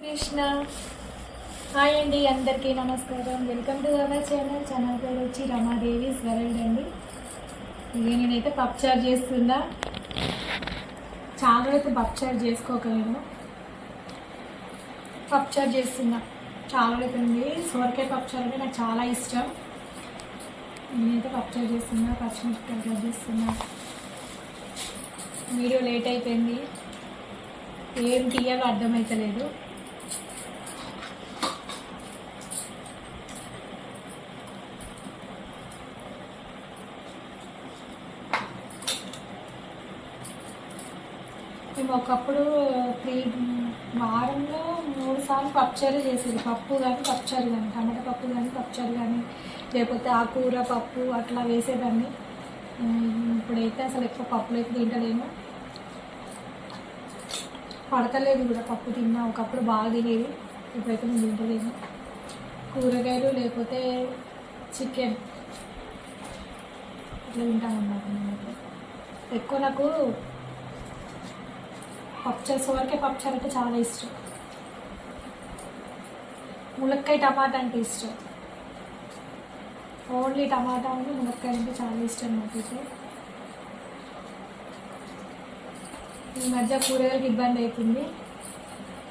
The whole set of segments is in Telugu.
కృష్ణ. హాయ్ అండి అందరికీ నమస్కారం. Welcome to our channel channel పేరు వచ్చి రమాదేవి వరల్డ్ అండి. ఇక నేనైతే పప్చార్ చేస్తున్నా. చాలా అయితే పప్చార్ చేసుకోగలను. పప్చార్ చేస్తున్నా. చాలా అవుతుంది సోరకాయ పప్చార్ అంటే నాకు చాలా ఇష్టం. నేనైతే పప్చార్ చేస్తున్నా పచ్చిమిరపకాయ కట్ చేస్తున్నా. వీడియో లేట్ అయిపోయింది. ఏం తీయాలో అర్థమవుతలేదు ఒకప్పుడు త్రీ వారంలో మూడు సార్లు పప్పుచారు చేసేది. పప్పు కానీ పప్పుచారు కానీ టమాటా పప్పు కానీ పప్పుచారు కానీ లేకపోతే ఆ కూర పప్పు అట్లా వేసేదాన్ని. ఇప్పుడైతే అసలు ఎక్కువ పప్పులు అయితే తింటలేము. పడతలేదు కూడా పప్పు తిన్నా ఒకప్పుడు బాగా తినేది. ఇప్పుడైతే నేను తింటలేను కూరగాయలు లేకపోతే చికెన్ ఇట్లా తింటామన్నమాట ఎక్కువ నాకు పప్పుచారు సోరకాయ పప్పుచారు అంటే చాలా ఇష్టం. ములక్కాయ టమాటా అంటే ఇష్టం. ఓన్లీ టమాటా ఉంది ములక్కాయ అంటే చాలా ఇష్టం నాకు ఈ మధ్య కూరగాయలకి ఇబ్బంది అవుతుంది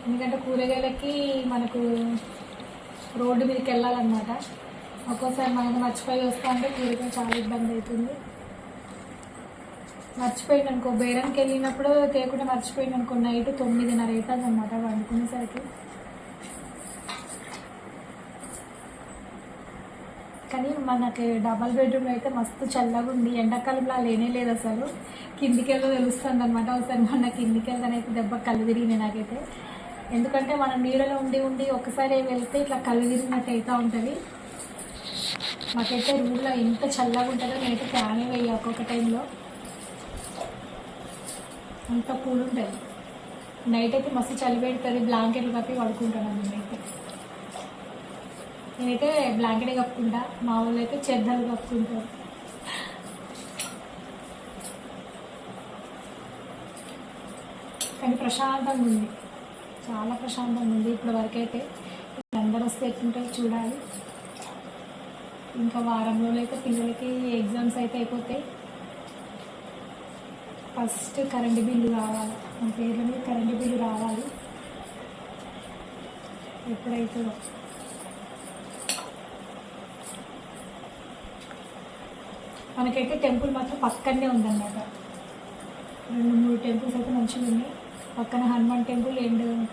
ఎందుకంటే కూరగాయలకి మనకు రోడ్డు మీదకి వెళ్ళాలన్నమాట. ఒక్కోసారి మనం మర్చిపోయి వస్తా అంటే కూరగాయలు చాలా ఇబ్బంది అవుతుంది. మర్చిపోయింది అనుకో. బేరంకి వెళ్ళినప్పుడు తేకుండా మర్చిపోయింది అనుకో. నైట్ తొమ్మిదిన్నర అవుతుంది అనమాట వండుకునేసరికి కానీ మనకి డబల్ బెడ్రూమ్ అయితే మస్తు చల్లగా ఉంది. ఎండాకాలంలో లేనే లేదు అసలు. కిందికి వెళ్ళి తెలుస్తుంది అనమాట ఒకసారి మొన్న కిందికి వెళ్తానైతే దెబ్బ కళ్ళు తిరిగినాయి నాకైతే. ఎందుకంటే మనం నీడలో ఉండి ఉండి ఒకసారి వెళ్తే ఇట్లా కళ్ళు తిరిగినట్టు అవుతూ ఉంటుంది. మాకైతే రూమ్లో ఎంత చల్లగా ఉంటుందో నేనైతే ఫ్యాన్ వేయ ఒక్కొక్క టైంలో. అంత కూల్ ఉంటుంది. నైట్ అయితే మస్తు చలి పెడుతుంది బ్లాంకెట్లు కప్పి పడుకుంటాను నేనైతే. నేనైతే బ్లాంకెట్ కప్పుకుంటా మా వాళ్ళు అయితే చెద్దలు కప్పుకుంటారు. కానీ ప్రశాంతంగా ఉంది. చాలా ప్రశాంతంగా ఉంది ఇప్పటి వరకు అయితే. అందరూ వస్తే ఎట్లుంటారో చూడాలి. ఇంకా వారం రోజులు అయితే పిల్లలకి ఎగ్జామ్స్ అయితే అయిపోతాయి. ఫస్ట్ కరెంటు బిల్లు రావాలి. మన పేర్ల మీద కరెంటు బిల్లు రావాలి. ఎప్పుడైతుందో మనకైతే టెంపుల్ మాత్రం పక్కనే ఉందన్నమాట. రెండు మూడు టెంపుల్స్ అయితే మంచిగా ఉన్నాయి. పక్కన హనుమాన్ టెంపుల్ అండ్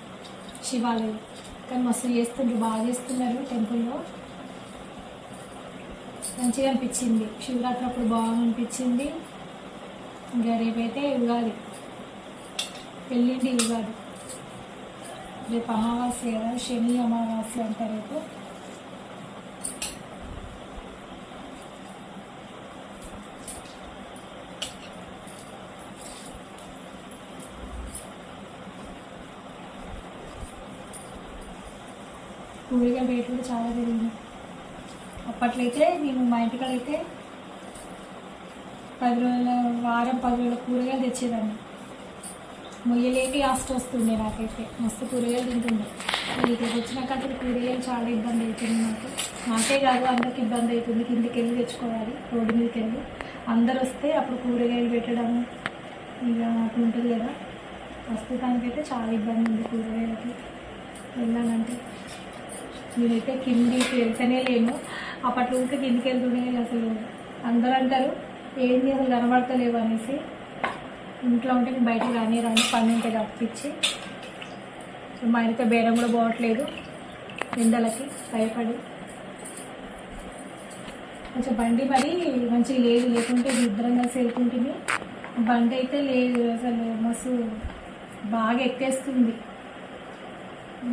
శివాలయం. కానీ మస్తు చేస్తుండ్రు బాగా చేస్తున్నారు టెంపుల్లో. మంచిగా అనిపించింది. శివరాత్రి అప్పుడు బాగా అనిపించింది. ఇంకా రేపైతే ఉగాది పెళ్ళిండి ఉగాది రేపు అమావాస్య కదా శని అమావాస్య అంటారు రేపు. కూరగాయల రేట్లు కూడా చాలా పెరిగింది అప్పట్లో అయితే మేము మా ఇంటికాడ అయితే పది రోజుల వారం పది రోజుల కూరగాయలు తెచ్చేదాన్ని. మొయ్యలేక ఆస్ట్ వస్తుండే నాకైతే. మస్తు కూరగాయలు తింటుండే. ఇక్కడికి వచ్చినాక అసలు కూరగాయలు చాలా ఇబ్బంది అవుతుంది నాకు నాకే కాదు అందరికి ఇబ్బంది అవుతుంది కిందికి వెళ్ళి తెచ్చుకోవాలి రోడ్డు మీదకి వెళ్ళి అందరు వస్తే అప్పుడు కూరగాయలు పెట్టడము ఇక అట్లా ఉంటుంది కదా. ప్రస్తుతానికైతే చాలా ఇబ్బంది ఉంది కూరగాయలకి. వెళ్ళాలంటే. నేనైతే కిందికి వెళ్తేనే లేను. అప్పట్లో ఇంకా కిందికి వెళ్తుండే అసలు అందరూ అంటారు ఏంది అసలు కనబడతలేవు అనేసి ఇంట్లో ఉంటే నేను బయటకు రాని రాని పని ఉంటే తప్పించి మా ఆయనతో బేరం కూడా పోవట్లేదు. ఎండలకి భయపడి. కొంచెం బండి మరి మంచిగా లేదు లేకుంటే ఇద్దరం కలిసి వెళ్తుంటుంది బండి అయితే లేదు అసలు మస్తు బాగా ఎక్కేస్తుంది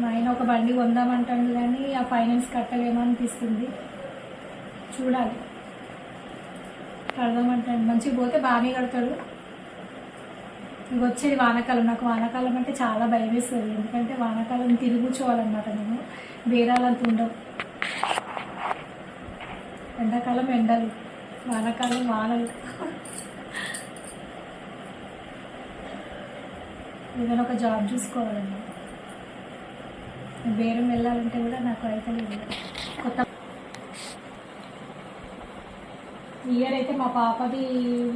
మా ఆయన ఒక బండి కొందామంటాడు కానీ ఆ ఫైనాన్స్ కట్టలేమో అనిపిస్తుంది. చూడాలి. కడదామంటాడు మంచిగా పోతే బాగానే కడతాడు. ఇక వచ్చేది వానాకాలం. నాకు వానాకాలం అంటే చాలా భయం వేస్తుంది ఎందుకంటే వానాకాలం తిరిగి కూర్చోవాలన్నమాట నేను. బేరాలంత ఉండవు. ఎండాకాలం ఎండలు. వానాకాలం వానలు. ఏదైనా ఒక జాబ్ చూసుకోవాలన్నమాట బేరం వెళ్ళాలంటే కూడా నాకు అయితే లేదు కొత్త ఇయర్ అయితే మా పాపది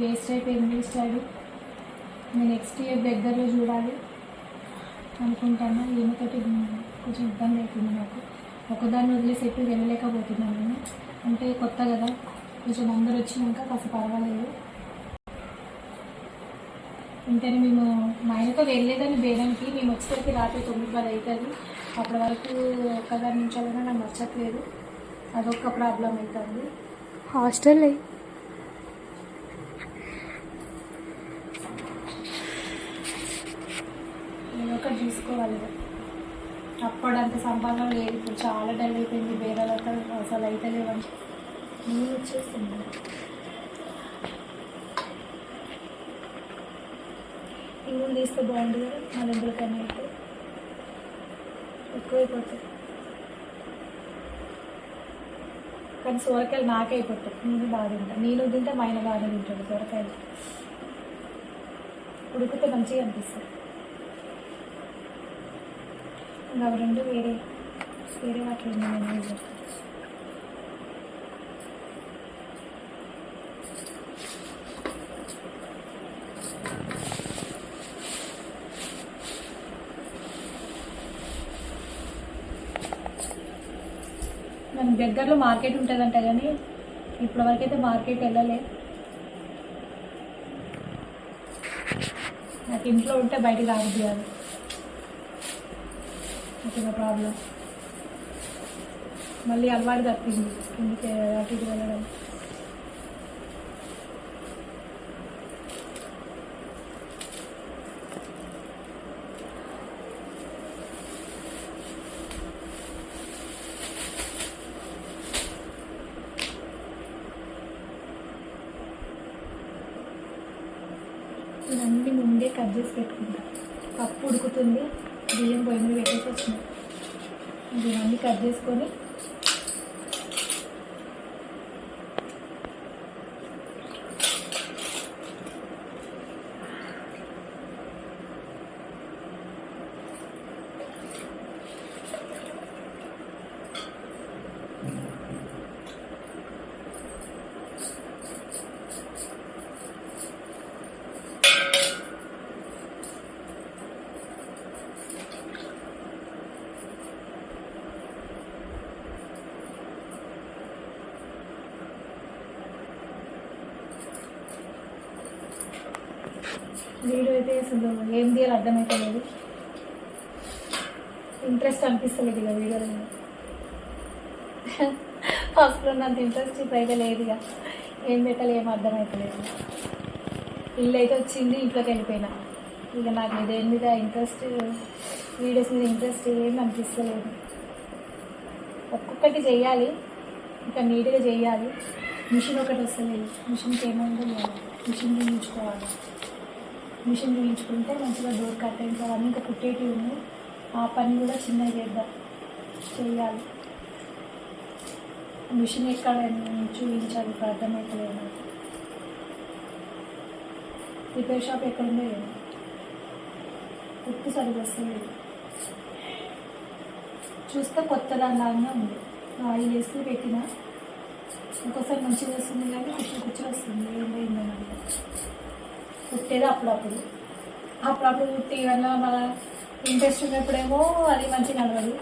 వేస్ట్ అయిపోయింది స్టడీ నేను నెక్స్ట్ ఇయర్ దగ్గరలో చూడాలి అనుకుంటాను. ఈమెతోటి కొంచెం ఇబ్బంది అవుతుంది నాకు. ఒకదాన్ని వదిలేసి ఎప్పుడు వెళ్ళలేకపోతున్నాను నేను. అంటే కొత్త కదా. కొంచెం అందరు వచ్చినాక కాస్త పర్వాలేదు. అంటే మేము మా ఆయనతో వెళ్ళలేదని బేరానికి మేము వచ్చేసరికి రాత్రి తొమ్మిది పది అవుతుంది. అప్పటి వరకు ఒక్కదాని నుంచి నాకు నచ్చట్లేదు. అదొక ప్రాబ్లం అవుతుంది. హాస్టల్ ఏదో చూసుకోవాలి. అప్పుడు అంత సంపాదన లేదు. ఇప్పుడు చాలా డల్ అయిపోయింది. బేరాలతో అసలు అయితే లేవని నేను వచ్చేస్తుంది ఇవి తీస్తే బాగుంది కదా. మన ఎందుకని అయితే. ఎక్కువైపోతాయి కానీ సొరకాయలు నాకే అయిపోతాయి. నేను బాగా తింటా. నేను తింటే మా ఆయన బాగా తింటాడు సొరకాయలు. ఉడికితే మంచిగా అనిపిస్తుంది ఇంకా అవి రెండు వేరే వేరే వాటిలో నేను యూజ్ చేస్తాను. మనకి దగ్గరలో మార్కెట్ ఉంటుందంట కానీ ఇప్పటివరకైతే మార్కెట్ వెళ్ళలే నాకు ఇంట్లో ఉంటే బయటకు రావద్దు కాదు ఓకేనా ప్రాబ్లం. మళ్ళీ అలవాటు తప్పింది. ఇందుకే అటు ఇటు వెళ్ళడం. ఇవన్నీ ముందే కట్ చేసి పెట్టుకుంటా. పప్పు ఉడుకుతుంది. బియ్యం పొయ్యి మీద పెట్టేసి వచ్చినాయి ఇవన్నీ కట్ చేసుకొని వీడియో అయితే అసలు ఏం తీయాలో అర్థమవుతలేదు ఇంట్రెస్ట్ అనిపిస్తలేదు ఇక వీడియోలో ఫస్ట్లో ఉన్నంత ఇంట్రెస్ట్ ఇప్పుడు అయితే లేదు ఇక. ఏం పెట్టాలి ఏం అర్థమవుతలేదు ఇల్లు అయితే వచ్చింది ఇంట్లోకి వెళ్ళిపోయినా. ఇక నాకు దేని మీద ఇంట్రెస్ట్ వీడియోస్ మీద ఇంట్రెస్ట్ ఏం అనిపిస్తలేదు. ఒక్కొక్కటి చేయాలి ఇంకా నీట్గా చేయాలి. మిషన్ ఒకటి వస్తలేదు. మిషన్కి ఏమైందో? లేదు మిషన్ చూపించుకోవాలి మిషన్ చూపించుకుంటే మంచిగా డోర్ కర్టెన్స్ అవన్నీ ఇంకా కుట్టేటివి ఉన్నాయి. ఆ పని కూడా చిన్నగా చేద్దాం. చేయాలి. మిషన్ ఎక్కడ చూపించాలి ఇప్పుడు అర్థమవుతలేదు నాకు. రిపేర్ షాప్ ఎక్కడ ఉందో ఏమో. ఉప్పు సరిగ్గా వస్తుంది చూస్తే కొత్త దానిలాగానే ఉంది. ఆయిల్ వేసి పెట్టిన. ఇంకోసారి మంచిగా వస్తుంది కానీ కుచ్చి కుచ్చి వస్తుంది. ఏం నాకు. కుట్టేది అప్పుడప్పుడు. అప్పుడప్పుడు కుట్టి వల్ల మన ఇంట్రెస్ట్ ఉన్నప్పుడేమో అది మంచి నడవదు.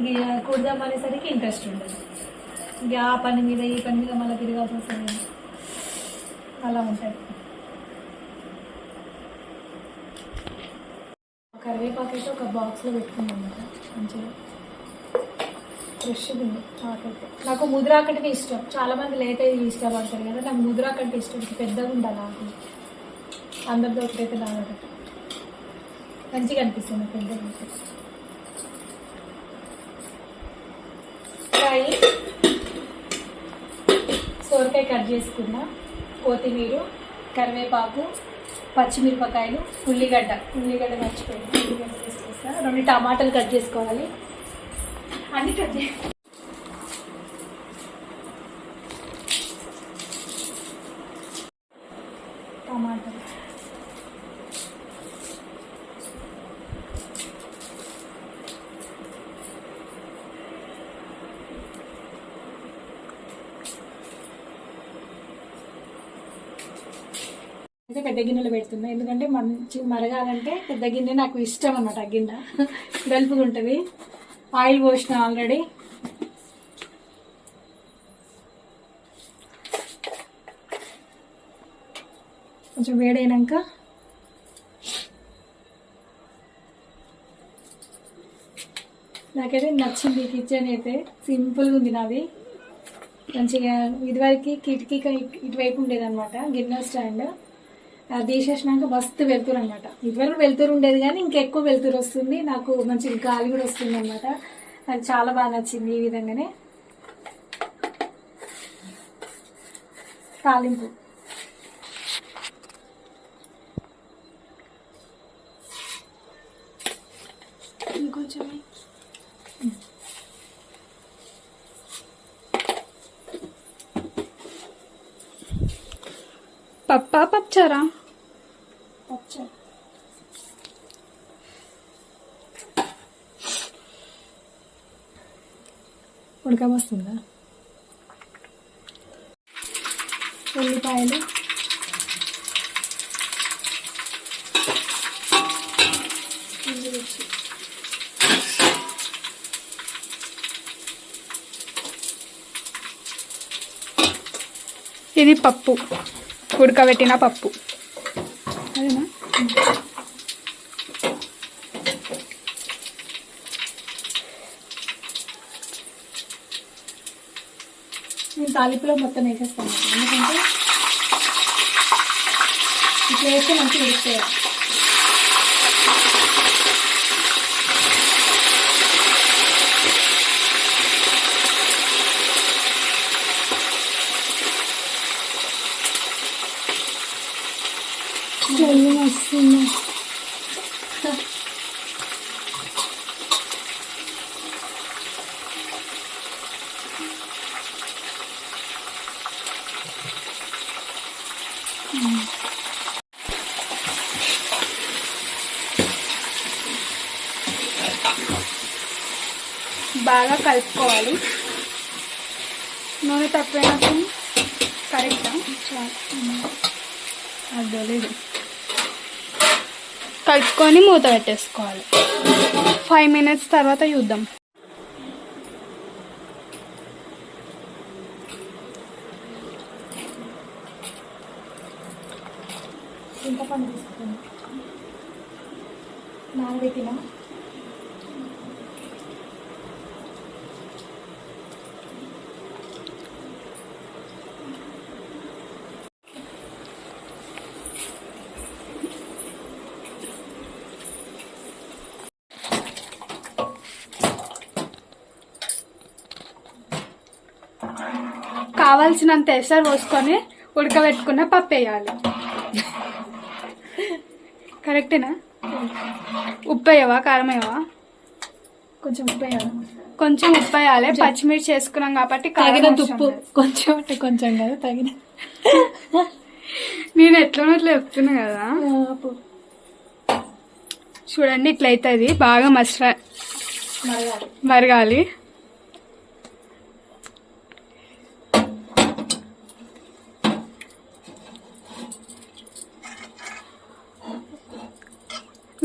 ఇక కుడదాం అనేసరికి ఇంట్రెస్ట్ ఉండదు. ఇక ఆ పని మీద ఈ పని మీద మళ్ళీ తిరగాల్సి వస్తుంది అలా ఉంటుంది. కరివేపాకు అయితే ఒక బాక్స్లో పెట్టుకున్నాం అనమాట మంచిగా ఫ్రెష్గా ఉంది ఆకైతే నాకు ముదిరాకంటే ఇష్టం. చాలామంది లేట్ అయితే ఇష్టపడతారు కదా నాకు ముదిరాకంటే ఇష్టం. పెద్దగా ఉండాలి ఆకు అందరితో ఒకటైతే నాగట మంచిగా అనిపిస్తుంది నాకు ఫ్రై. సోరకాయ కట్ చేసుకున్నా. కొత్తిమీర కరివేపాకు పచ్చిమిరపకాయలు ఉల్లిగడ్డ. ఉల్లిగడ్డ మర్చిపోయింది ఉల్లిగడ్డ తీసుకొస్తా రెండు టమాటాలు కట్ చేసుకోవాలి. అన్ని కట్ చే టమాటాలు అయితే పెద్ద గిన్నెలో పెడుతున్నా. ఎందుకంటే మంచి మరగాలంటే పెద్ద గిన్నె నాకు ఇష్టం అన్నమాట ఆ గిన్నె. వెలుపుగా ఉంటుంది. ఆయిల్ పోసిన ఆల్రెడీ. కొంచెం వేడైనాక నాకైతే నచ్చింది కిచెన్ అయితే. సింపుల్గా ఉంది నాది. మంచిగా ఇదివరకు కిటికీ ఇటువైపు ఉండేదన్నమాట గిన్నె స్టాండ్. అది తీసేసినాక మస్తు వెళ్తురు అనమాట ఇదివరకు వెళ్తురు ఉండేది కానీ ఇంకెక్కువ వెళ్తురు వస్తుంది. నాకు మంచి గాలి కూడా వస్తుంది అనమాట నాకు చాలా బాగా నచ్చింది ఈ విధంగానే. తాలింపు. పప్పా పప్చారా ఉడకబోస్తుందా? ఉల్లిపాయలు. ఇది పప్పు. ఉడకబెట్టిన పప్పు. అదేనా? నేను తాలింపులో మొత్తం వేసేస్తాను. ఎందుకంటే ఇట్లా వేస్తే మంచిగా ఉడుకుతాయి జల్లి వస్తుంది బాగా కలుపుకోవాలి నూనె తక్కువైనప్పుడు కరెక్టా అది లేదు కలుపుకొని మూత పెట్టేసుకోవాలి. ఫైవ్ మినిట్స్ తర్వాత చూద్దాం. చింతపండు తీసుకుని నానబెట్టిన కావాల్సినంత ఎసరు పోసుకొని ఉడకబెట్టుకున్న పప్పు వేయాలి. కరెక్టేనా? ఉప్పు వేయవా? కారం వేయవా? కొంచెం ఉప్పు వేయాలి. కొంచెం ఉప్పు వేయాలి. పచ్చిమిర్చి వేసుకున్నాం కాబట్టి అవసరం ఉప్పు. కొంచెం అంటే కొంచెం కాదు తగిన నేను ఎట్లనో అట్లా చెప్తున్నా కదా. చూడండి ఇట్లా అవుతుంది బాగా మసరా మరగాలి.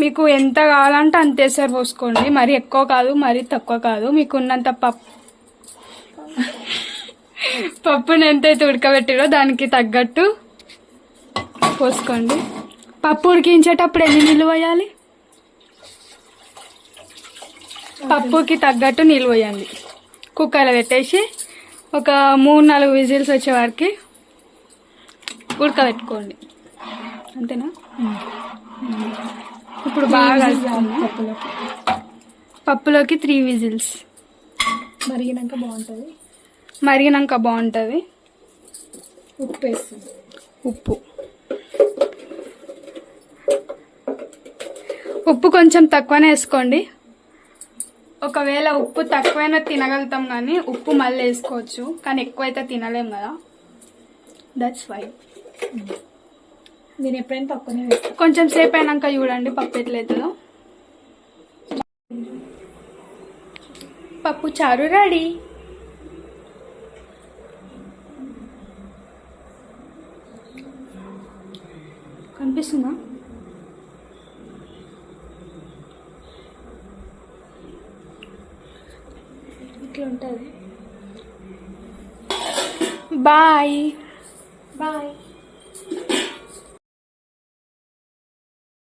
మీకు ఎంత కావాలంటే అంత ఎసరు పోసుకోండి. మరి ఎక్కువ కాదు మరి తక్కువ కాదు. మీకు ఉన్నంత పప్పు పప్పుని ఎంతైతే ఉడకబెట్టిరో దానికి తగ్గట్టు పోసుకోండి. పప్పు ఉడికించేటప్పుడు ఎన్ని నీళ్ళు పోయాలి? పప్పుకి తగ్గట్టు నీళ్ళు పోయండి. కుక్కర్లో పెట్టేసి ఒక మూడు నాలుగు విజిల్స్ వచ్చేవారికి ఉడకబెట్టుకోండి. అంతేనా? ఇప్పుడు బాగా కలుపుకుందాం. పప్పులోకి. పప్పులోకి త్రీ విజిల్స్ మరిగినాక బాగుంటుంది. మరిగినాక బాగుంటుంది. ఉప్పు వేస్తుంది. ఉప్పు. ఉప్పు కొంచెం తక్కువనే వేసుకోండి. ఒకవేళ ఉప్పు తక్కువైనా తినగలుగుతాం కానీ ఉప్పు మళ్ళీ వేసుకోవచ్చు. కానీ ఎక్కువైతే తినలేం కదా. దట్స్ వై నేను ఎప్పుడైనా వేస్తాను కొంచెం సేపు అయినాక చూడండి పప్పు ఎట్లయితుందో పప్పు చారు రెడీ. కనిపిస్తుందా? ఇట్లా ఉంటుంది. బాయ్. బాయ్.